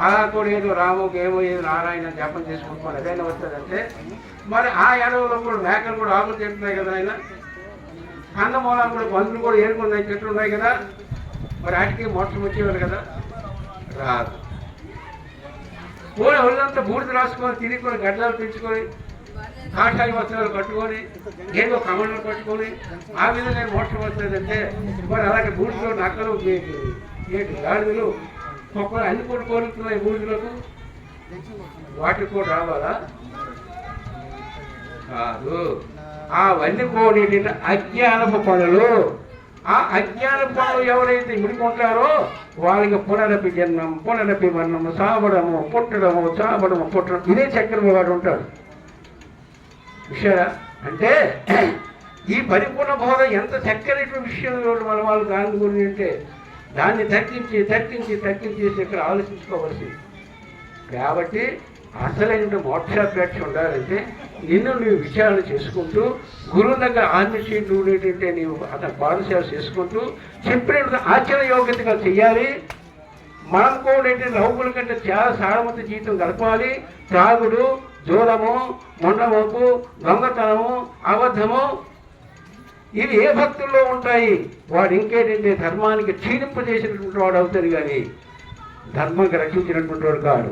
అలా ఏదో రాముకి ఏమో ఏదో నారాయణ జపం చేసుకుంటున్నాడు ఏదైనా వస్తుందంటే మరి ఆ ఎడవలో కూడా మేకలు కూడా ఆకులు తింటున్నాయి కదా ఆయన. కందమూలాలు కూడా పందులు కూడా ఏరుకున్నాయి చెట్లు ఉన్నాయి కదా. మరి వాటికి మోక్షం వచ్చేవారు కదా. రాదు. పూల ఒళ్ళంతా బూడిద రాసుకొని తిరిగి గడ్డలు పెంచుకొని కాషాయ వస్త్రాలు కట్టుకొని ఏదో కమలను కట్టుకొని ఆ విధంగా మోక్షం వస్తుందంటే మరి అలాగే బూడిదలో నక్కలు ఏంటి గాడిదలు మొక్కలు అన్ని కూడా కోరుతున్నాయి బూడిదలకు వాటికి కూడా రావాలా? కాదు. ఆ వన్ని కోడి అజ్ఞానపు పనులు. ఆ అజ్ఞాన పనులు ఎవరైతే ముడికొంటారో వాళ్ళకి పునరపి జన్మం పునరపి మరణము సావడము పుట్టడము చావడము పుట్టడం. ఇదే చక్రం వాడు ఉంటాడు. విషయారా అంటే ఈ పరిపూర్ణ బోధ ఎంత చక్కని విషయం మన వాళ్ళు దాని గురించి అంటే దాన్ని తగ్గించి తగ్గించి తగ్గించి ఇక్కడ ఆలోచించుకోవలసింది. కాబట్టి అసలైన మోక్షాపేక్ష ఉండాలంటే నిన్ను నువ్వు విచారణ చేసుకుంటూ గురువు దగ్గర ఆన్మీషీట్ ఉండేటంటే నీవు అతను పాఠశాల చేసుకుంటూ చెప్పిన ఆచరణ యోగ్యతగా చెయ్యాలి. మనం కూడా రౌకుల కంటే చాలా సారవంత జీవితం గడపాలి. త్రాగుడు జూరము మొండమోపు దొంగతనము అబద్ధము ఇవి ఏ భక్తుల్లో ఉంటాయి? వాడు ఇంకేంటంటే ధర్మానికి క్షీణింపజేసినటువంటి వాడు అవుతాడు కానీ ధర్మంగా రక్షించినటువంటి వాడు కాడు.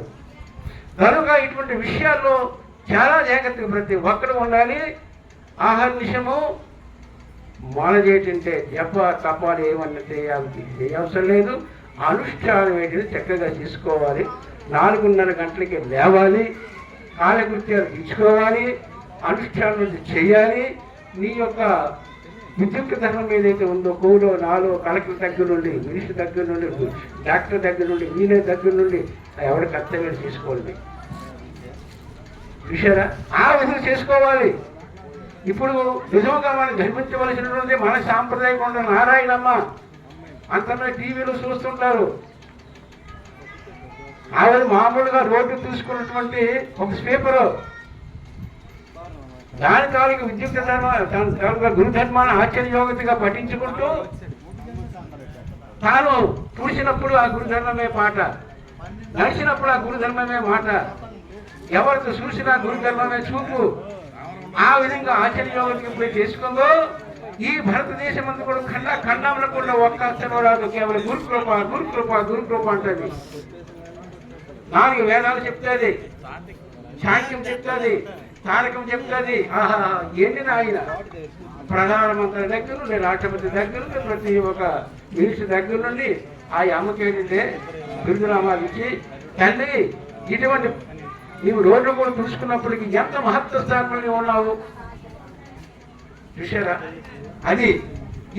కనుక ఇటువంటి విషయాల్లో చాలా జాగ్రత్తగా ప్రతి ఒక్కరు ఉండాలి. ఆహర్నిశము మానజేటంటే జప తపాలు ఏమన్నా చేయాలి చేయవసరం లేదు. అనుష్ఠానం ఏంటంటే చక్కగా చేసుకోవాలి. నాలుగున్నర గంటలకి లేవాలి. కాలకృత్యాలు ఇచ్చుకోవాలి అనుష్ఠానం చేయాలి. నీ యొక్క విద్యుత్ ధర్మం ఏదైతే ఉందో కోలో నాలో కలెక్టర్ దగ్గర నుండి మినిస్టర్ దగ్గర నుండి డాక్టర్ దగ్గర నుండి ఇంజనీర్ దగ్గర నుండి ఎవరి కర్తవ్యం తీసుకోండి చూసారా ఆ విధంగా చేసుకోవాలి. ఇప్పుడు నిజంగా మనం ధర్మించవలసినటువంటి మన సాంప్రదాయం ఉన్న నారాయణమ్మ. అంతలో టీవీలో చూస్తుంటారు. ఆవిడ మామూలుగా రోడ్డు తీసుకున్నటువంటి ఒక స్పీకరు దాని తాలూకు విద్యుత్ ధర్మ దాని తాలూకా గురుధర్మాన్ని ఆశ్చర్యోగతిగా పఠించుకుంటూ తాను పుడిచినప్పుడు ఆ గురుధర్మమే పాట. నడిచినప్పుడు ఆ గురుధర్మమే మాట. ఎవరికి చూసినా గురుధర్మమే చూపు. ఆ విధంగా ఆశ్చర్యోగతికి పోయి చేసుకుందో ఈ భారతదేశం అంతా కూడా ఖండ ఖండంలో కూడా ఒక్క అక్షరం రాదు. కేవలం గురుకృప గురుకృప గురుకృప అంటది. నాలుగు వేదాలు చెప్తుంది. సాంఖ్యం చెప్తుంది. తారకం చెప్తుంది. ఆహా ఏంటి నాయన? ప్రధానమంత్రి దగ్గర నుండి రాష్ట్రపతి దగ్గర నుండి ప్రతి ఒక్క మినిస్టర్ దగ్గర నుండి ఆ అమ్మకి ఏంటంటే బిరుదునామాలు ఇచ్చి తల్లి ఇటువంటి నీవు రోడ్లు కూడా చూసుకున్నప్పటికీ ఎంత మహత్వ స్థానంలో ఉన్నావు? చూసారా అది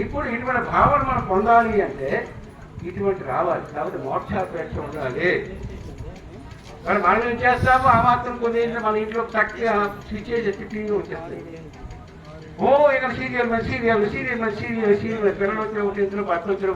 ఇప్పుడు ఇటువంటి భావన మనం పొందాలి అంటే ఇటువంటి రావాలి. కాబట్టి మోక్షాపేక్ష ఉండాలి. మరి మనం ఏం చేస్తాము ఆ మాత్రం కొన్ని మన ఇంట్లో చక్కగా స్విచ్ చేసి టీవీ వచ్చేస్తాయి. ఓ ఇక్కడ సీరియల్ మంచి సీరియల్ సీరియల్ మంచి సీరియల్ సీరియల్ పిల్లలు వచ్చిన ఒకటి ఇంట్లో భర్త వచ్చిన